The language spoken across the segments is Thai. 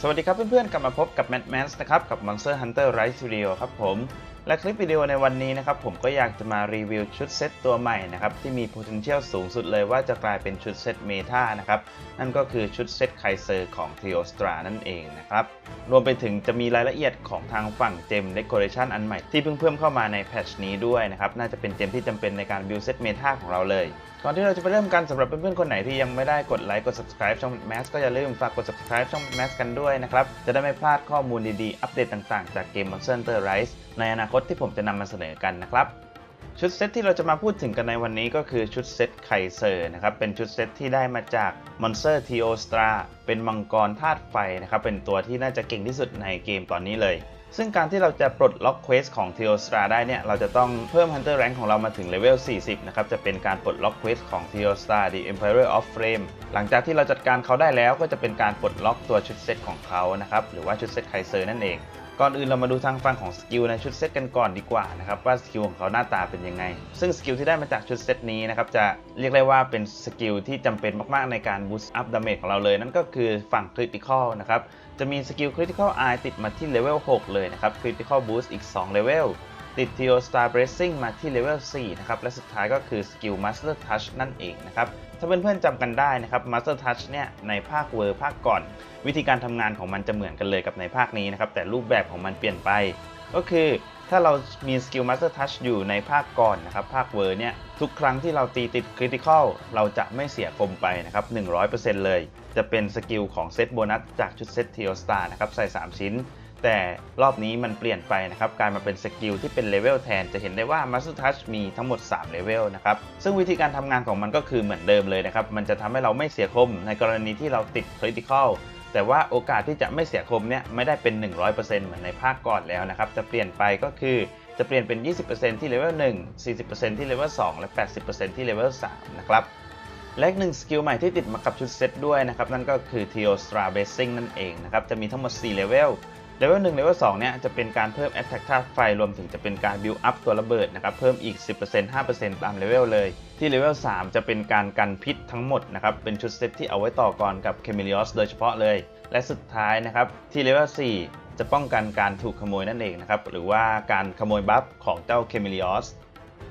สวัสดีครับเพื่อนๆ กลับมาพบกับ Mad m a n นะครับ กับ Monster Hunter Rise Studio ครับผม และคลิปวิดีโอในวันนี้นะครับผมก็อยากจะมารีวิวชุดเซตตัวใหม่นะครับที่มี potential สูงสุดเลยว่าจะกลายเป็นชุดเซตเมตานะครับนั่นก็คือชุดเซตไคเซอร์ของ t r i o s t r a นั่นเองนะครับรวมไปถึงจะมีรายละเอียดของทางฝั่งเจม Decoration อันใหม่ที่เพิ่งเพิ่มเข้ามาในแพทชนี้ด้วยนะครับน่าจะเป็นเจมที่จำเป็นในการ build set meta ของเราเลยก่อนที่เราจะไปเริ่มกันสำหรับเพื่อนๆคนไหนที่ยังไม่ได้กดไลค์กด subscribe ช่อง m a s ก็อย่าลืมฝากกด subscribe ช่อง m a s กันด้วยนะครับจะได้ไม่พลาดข้อมูลดีๆอัปเดตต่างๆจากเกม Monster Hunter Rise ในอนาคตที่ผมจะนำมาเสนอกันนะครับชุดเซตที่เราจะมาพูดถึงกันในวันนี้ก็คือชุดเซตไคเซอร์นะครับ เป็นชุดเซตที่ได้มาจาก Monster t e o s t r a เป็นมังกรธาตุไฟนะครับ เป็นตัวที่น่าจะเก่งที่สุดในเกมตอนนี้เลย ซึ่งการที่เราจะปลดล็อกเควสของ t e o s t r a ได้เนี่ย เราจะต้องเพิ่ม Hunter Rank ของเรามาถึงเลเวล 40 นะครับ จะเป็นการปลดล็อกเควสของ t e o s t r a The Emperor of Flame หลังจากที่เราจัดการเขาได้แล้วก็จะเป็นการปลดล็อกตัวชุดเซตของเขานะครับ หรือว่าชุดเซตไคเซอร์นั่นเอง ก่อนอื่นเรามาดูทางฝั่งของสกิลในชุดเซตกันก่อนดีกว่านะครับว่าสกิลของเขาหน้าตาเป็นยังไง ซึ่งสกิลที่ได้มาจากชุดเซตนี้นะครับจะเรียกได้ว่าเป็นสกิลที่จำเป็นมากๆในการบูสต์อัพดาเมจของเราเลย นั่นก็คือฝั่งคริติคอลนะครับจะมีสกิลคริติคอลไอติดมาที่เลเวล6เลยนะครับคริติคอลบูสต์อีก2เลเวลติด t e o Star Bracing มาที่เลเวล4นะครับและสุดท้ายก็คือสกิล Master Touch นั่นเองนะครับ ถ้าเพื่อนๆจำกันได้นะครับ Master Touch เนี่ยในภาคเวอร์ภาคก่อน วิธีการทำงานของมันจะเหมือนกันเลยกับในภาคนี้นะครับ แต่รูปแบบของมันเปลี่ยนไป ก็คือถ้าเรามีสกิล Master Touch อยู่ในภาคก่อนนะครับ ภาคเวอร์เนี่ยทุกครั้งที่เราตีติดคริติคอลเราจะไม่เสียคมไปนะครับ 100%เลย จะเป็นสกิลของเซตโบนัสจากชุดเซตเทียสตาร์นะครับใส่ 3 ชิ้น แต่รอบนี้มันเปลี่ยนไปนะครับกลายมาเป็นสกิลที่เป็นเลเวลแทน จะเห็นได้ว่า Master Touch มีทั้งหมด 3 เลเวลนะครับ ซึ่งวิธีการทำงานของมันก็คือเหมือนเดิมเลยนะครับ มันจะทำให้เราไม่เสียคม ในกรณีที่เราติดคริติคอลแต่ว่าโอกาสที่จะไม่เสียคมเนี่ยไม่ได้เป็น 100%เหมือนในภาคก่อนแล้วนะครับ จะเปลี่ยนไปก็คือจะเปลี่ยนเป็น 20%ที่เลเวล1 40%ที่เลเวล2และ 80%ที่เลเวล3นะครับและหนึ่งสกิลใหม่ที่ติดมากับชุดเซตด้วยนะครับ นั่นก็คือ t e o Stra Basing นั่นเองนะครับ จะมีทั้งหมด 4 เลเวล เลเวล1เลเวล2เนี่ยจะเป็นการเพิ่ม Attack ธาตุไฟรวมถึงจะเป็นการ build up ตัวระเบิดนะครับเพิ่มอีก 10% 5%ตามเลเวลเลย ที่เลเวล3จะเป็นการกันพิษทั้งหมดนะครับเป็นชุดเซตที่เอาไว้ต่อกรกับ c a m e l i o s โดยเฉพาะเลย และสุดท้ายนะครับที่เลเวล4จะป้องกันการถูกขโมยนั่นเองนะครับหรือว่าการขโมยบัฟของเจ้า c a m e l i o s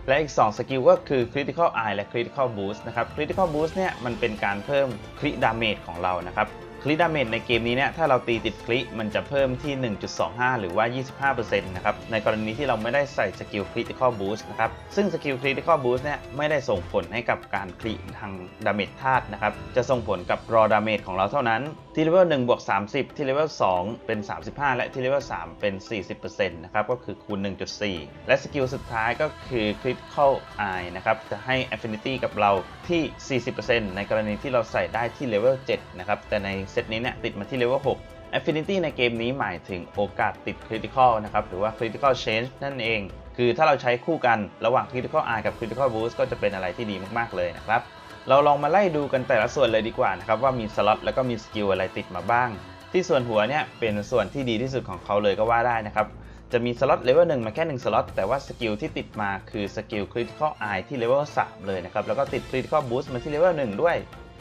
และอีก 2 สกิลก็คือ Critical Eye และ Critical Boost นะครับ Critical Boost เนี่ยมันเป็นการเพิ่มคริดาเมจของเรานะครับ คริดาเมจในเกมนี้เนี่ยถ้าเราตีติดคริมันจะเพิ่มที่ 1.25 หรือว่า 25%นะครับในกรณีที่เราไม่ได้ใส่สกิล Critical Boost นะครับซึ่งสกิล Critical Boost เนี่ยไม่ได้ส่งผลให้กับการคริทางดาเมจธาตุนะครับจะส่งผลกับรอดาเมจของเราเท่านั้นที่เลเวล1บวก30 ที่เลเวล2เป็น 35 และที่เลเวล3เป็น 40%นะครับก็คือคูณ 1.4 และสกิลสุดท้ายก็คือ Critical Eye นะครับจะให้ Affinity กับเราที่ 40%ในกรณีที่เราใส่ได้ที่เลเวล7นะครับแต่ในเซตนี้เนี่ยติดมาที่เลเวล6 Affinity ในเกมนี้หมายถึงโอกาสติด Critical นะครับ หรือว่า Critical Change นั่นเอง คือถ้าเราใช้คู่กันระหว่าง Critical Eye กับ Critical Boost ก็จะเป็นอะไรที่ดีมากๆเลยนะครับ เราลองมาไล่ดูกันแต่ละส่วนเลยดีกว่านะครับว่ามีสล็อตแล้วก็มีสกิลอะไรติดมาบ้าง ที่ส่วนหัวเนี่ยเป็นส่วนที่ดีที่สุดของเขาเลยก็ว่าได้นะครับจะมีสล็อตเลเวลหนึ่งมาแค่ 1 สล็อตแต่ว่าสกิลที่ติดมาคือสกิล Critical Eye ที่เลเวล3เลยนะครับ แล้วก็ติด Critical Boost มาที่เลเวล1ด้วย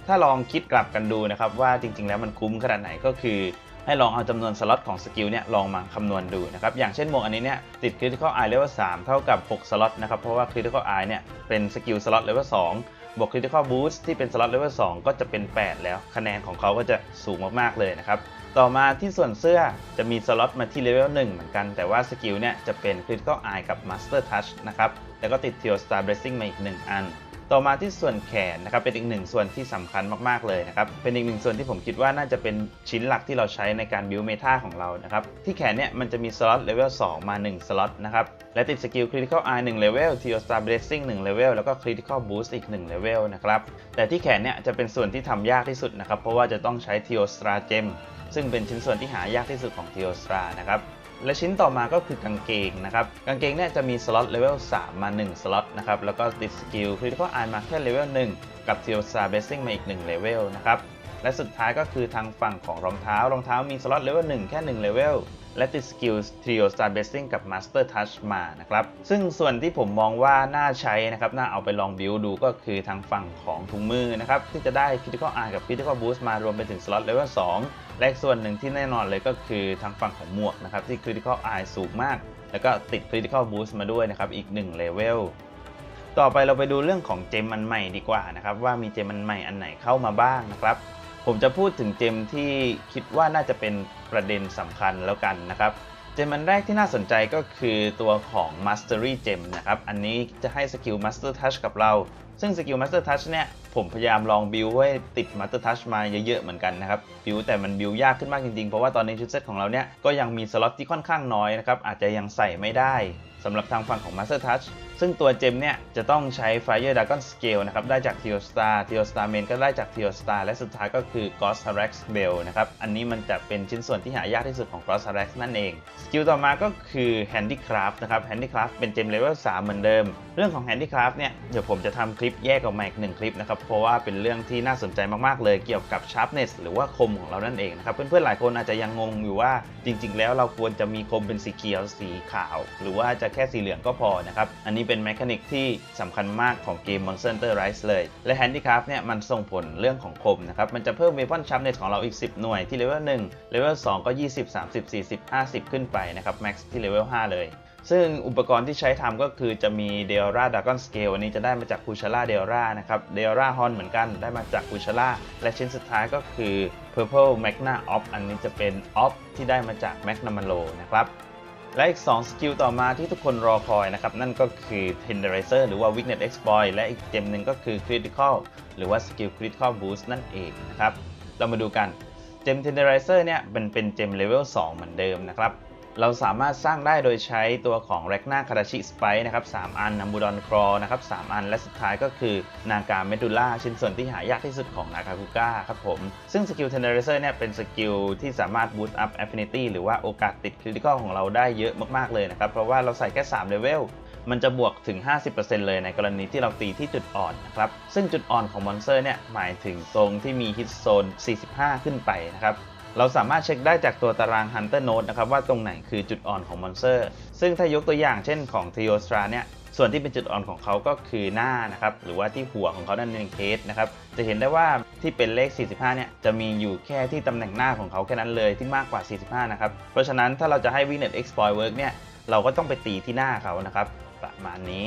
ถ้าลองคิดกลับกันดูนะครับว่าจริง ๆ แล้วมันคุ้มขนาดไหนก็คือให้ลองเอาจำนวนสล็อตของสกิลเนี่ยลองมาคำนวณดูนะครับอย่างเช่นหมวกอันนี้เนี่ยติด Critical Eye Level 3 เท่ากับ 6 สล็อตนะครับเพราะว่า Critical Eye เนี่ยเป็นสกิลสล็อต Level 2บวก Critical Boost ที่เป็นสล็อต Level 2 ก็จะเป็น 8 แล้วคะแนนของเขาก็จะสูงมากๆเลยนะครับต่อมาที่ส่วนเสื้อจะมีสล็อตมาที่เลเวล1เหมือนกัน แต่ว่าสกิลเนี่ยจะเป็น Critical Eye กับ Master Touch นะครับแล้วก็ติด t e o Star Blessing มาอีก 1 อัน ต่อมาที่ส่วนแขนนะครับเป็นอีกหนึ่งส่วนที่สำคัญมากๆเลยนะครับเป็นอีกหนึ่งส่วนที่ผมคิดว่าน่าจะเป็นชิ้นหลักที่เราใช้ในการบิวเมตาของเรานะครับที่แขนเนี่ยมันจะมีสล็อตเลเวล2มา 1 สล็อตนะครับและติดสกิล Critical Eye 1 Level t e o Star Blessing 1 Level แล้วก็ Critical Boost อีก 1 Level นะครับแต่ที่แขนเนี่ยจะเป็นส่วนที่ทำยากที่สุดนะครับเพราะว่าจะต้องใช้ t e o Star Gem ซึ่งเป็นชิ้นส่วนที่หายากที่สุดของ t e o Star นะครับ และชิ้นต่อมาก็คือกางเกงนะครับกางเกงเนี่ยจะมีสล็อตเลเวล3มา 1 สล็อตนะครับแล้วก็ติดสกิล Critical Eye มาแค่เลเวล1กับเทียร์ซาเบสซิ่งมาอีก1เลเวลนะครับและสุดท้ายก็คือทางฝั่งของรองเท้ารองเท้ามีสล็อตเลเวล1แค่1เลเวล และติดสกิล Trio Star Blessing กับ Master Touch มานะครับ ซึ่งส่วนที่ผมมองว่าน่าใช้นะครับ น่าเอาไปลองบิวดูก็คือทางฝั่งของถุงมือนะครับ ที่จะได้ Critical Eye กับ Critical Boost มารวมไปถึงสล็อตเลเวล2และอีกส่วนหนึ่งที่แน่นอนเลยก็คือทางฝั่งของหมวกนะครับ ที่ Critical Eye สูงมาก แล้วก็ติด Critical Boost มาด้วยนะครับ อีก1เลเวลต่อไปเราไปดูเรื่องของเจมมันใหม่ดีกว่านะครับว่ามีเจมมันใหม่อันไหนเข้ามาบ้างนะครับ ผมจะพูดถึงเจมที่คิดว่าน่าจะเป็นประเด็นสำคัญแล้วกันนะครับ เจมอันแรกที่น่าสนใจก็คือตัวของ Mastery Gem นะครับ อันนี้จะให้สกิล Master Touch กับเรา ซึ่งสกิล Master Touch เนี่ย ผมพยายามลองบิวให้ติด Master Touch มาเยอะๆเหมือนกันนะครับ บิวแต่มันบิวยากขึ้นมากจริงๆ เพราะว่าตอนนี้ชุดเซตของเราเนี่ย ก็ยังมีสล็อตที่ค่อนข้างน้อยนะครับ อาจจะยังใส่ไม่ได้สำหรับทางฝั่งของ Master Touch ซึ่งตัวเจมเนี่ยจะต้องใช้ Fire Dragon Scale นะครับได้จาก Teo Star Teo Star Main ก็ได้จาก Teo Star และสุดท้ายก็คือ Ghost Harax Bell นะครับอันนี้มันจะเป็นชิ้นส่วนที่หายากที่สุดของ Ghost Harax นั่นเอง สกิลต่อมาก็คือ Handicraft นะครับ Handicraft เป็นเจมเลเวล3เหมือนเดิม เรื่องของ Handicraft เนี่ยเดี๋ยวผมจะทำคลิปแยกออกมาอีกหนึ่งคลิปนะครับเพราะว่าเป็นเรื่องที่น่าสนใจมากๆเลยเกี่ยวกับ Sharpness หรือว่าคมของเรานั่นเองนะครับเพื่อนๆหลายคนอาจจะยังงงอยู่ว่าจริง ๆ แล้วเราควรจะมีคมเป็นสีเขียวสีขาว หรือว่าจะแค่สีเหลืองก็พอนะครับอันนี้เป็น็นแมคานิกที่สำคัญมากของเกม Monster Hunter Rise เลย และ Handicraft เนี่ยมันส่งผลเรื่องของคมนะครับ มันจะเพิ่ม Weapon Sharpness ของเราอีก 10 หน่วยที่เลเวล1เลเวล2ก็ 20 30 40 50 ขึ้นไปนะครับ Max ที่เลเวล5เลยซึ่งอุปกรณ์ที่ใช้ทำก็คือจะมี d e o r a Dragon Scale อันนี้จะได้มาจาก Kuchala d e o r a นะครับ d e o r a Horn เหมือนกันได้มาจาก Kuchala และชิ้นสุดท้ายก็คือ Purple Magna o f อันนี้จะเป็น Off ที่ได้มาจาก Magna m a l o นะครับ และอีก 2 สกิลต่อมาที่ทุกคนรอคอยนะครับ นั่นก็คือ Tenderizer หรือว่า Weakness Exploit และอีกเจมหนึ่งก็คือ Critical หรือว่าสกิล Critical Boost นั่นเองนะครับ เรามาดูกันเจม Tenderizer เนี่ยเป็นเป็นเจมเลเวล2เหมือนเดิมนะครับ เราสามารถสร้างได้โดยใช้ตัวของ r a g n a k a r a c h i Spike นะครับ3อัน n a m b u d o n Claw นะครับ3อัน และสุดท้ายก็คือนากาเมดูล่าชิ้นส่วนที่หายากที่สุดของนาคาคุก้าครับผม ซึ่งสกิล Tenderizer เนี่ยเป็นสกิลที่สามารถ boost up affinity หรือว่าโอกาสติด critical ของเราได้เยอะมากๆเลยนะครับ เพราะว่าเราใส่แค่3เลเวลมันจะบวกถึง 50%เลยในกรณีที่เราตีที่จุดอ่อนนะครับ ซึ่งจุดอ่อนของมอนสเตอร์เนี่ยหมายถึงตรงที่มีฮิตโซน 45 ขึ้นไปนะครับ เราสามารถเช็คได้จากตัวตาราง Hunter Node นะครับว่าตรงไหนคือจุดอ่อนของมอนสเตอร์ ซึ่งถ้ายกตัวอย่างเช่นของ t r i o s t r a เนี่ย ส่วนที่เป็นจุดอ่อนของเขาก็คือหน้านะครับ หรือว่าที่หัวของเขานั่นเองเคสนะครับ จะเห็นได้ว่าที่เป็นเลข 45 เนี่ย จะมีอยู่แค่ที่ตำแหน่งหน้าของเขาแค่นั้นเลยที่มากกว่า 45 นะครับ เพราะฉะนั้นถ้าเราจะให้ Weakness Exploit Work เนี่ย เราก็ต้องไปตีที่หน้าเขานะครับ ประมาณนี้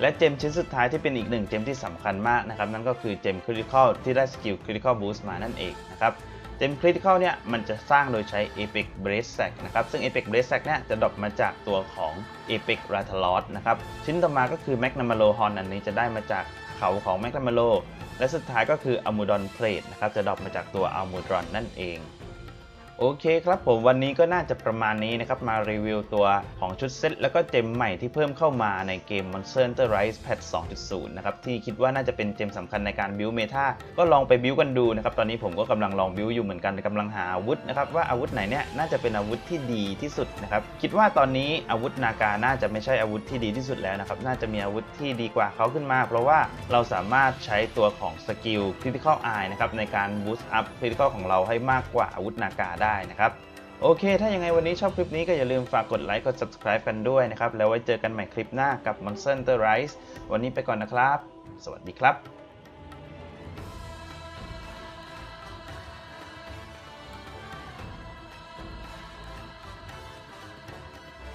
และเจมชิ้นสุดท้ายที่เป็นอีกหนึ่งเจมที่สำคัญมากนะครับ นั่นก็คือเจม Critical ที่ได้สกิล Critical Boost มานั่นเองนะครับ เจมคริติคอลเนี่ยมันจะสร้างโดยใช้ Epic Brace Sack นะครับ ซึ่ง Epic Brace Sack เนี่ยจะดรอปมาจากตัวของ Epic r a t a l o t นะครับ ชิ้นต่อมาก็คือ m a g n a m a l o Horn อันนี้จะได้มาจากเขาของ m a g n a m a l o และสุดท้ายก็คือ Amudon Plate นะครับ จะดรอปมาจากตัว Amudron นั่นเอง โอเคครับผมวันนี้ก็น่าจะประมาณนี้นะครับ มารีวิวตัวของชุดเซตแล้วก็เจมใหม่ที่เพิ่มเข้ามาในเกม Monster Hunter Rise Patch 2.0 นะครับ ที่คิดว่าน่าจะเป็นเจมสำคัญในการบิวเมตาก็ลองไปบิวกันดูนะครับ ตอนนี้ผมก็กำลังลองบิวอยู่เหมือนกันกำลังหาอาวุธนะครับ ว่าอาวุธไหนเนี่ยน่าจะเป็นอาวุธที่ดีที่สุดนะครับ คิดว่าตอนนี้อาวุธนาการน่าจะไม่ใช่อาวุธที่ดีที่สุดแล้วนะครับ น่าจะมีอาวุธที่ดีกว่าเขาขึ้นมา เพราะว่าเราสามารถใช้ตัวของสกิล Critical Eye นะครับในการ boost up Critical ของเราให้มากกว่าอาวุธนากาได้นะครับ โอเค ถ้ายังไงวันนี้ชอบคลิปนี้ก็อย่าลืมฝากกดไลค์ กด subscribe กันด้วยนะครับ แล้วไว้เจอกันใหม่คลิปหน้ากับ Monster Hunter Rise วันนี้ไปก่อนนะครับ สวัสดีครับ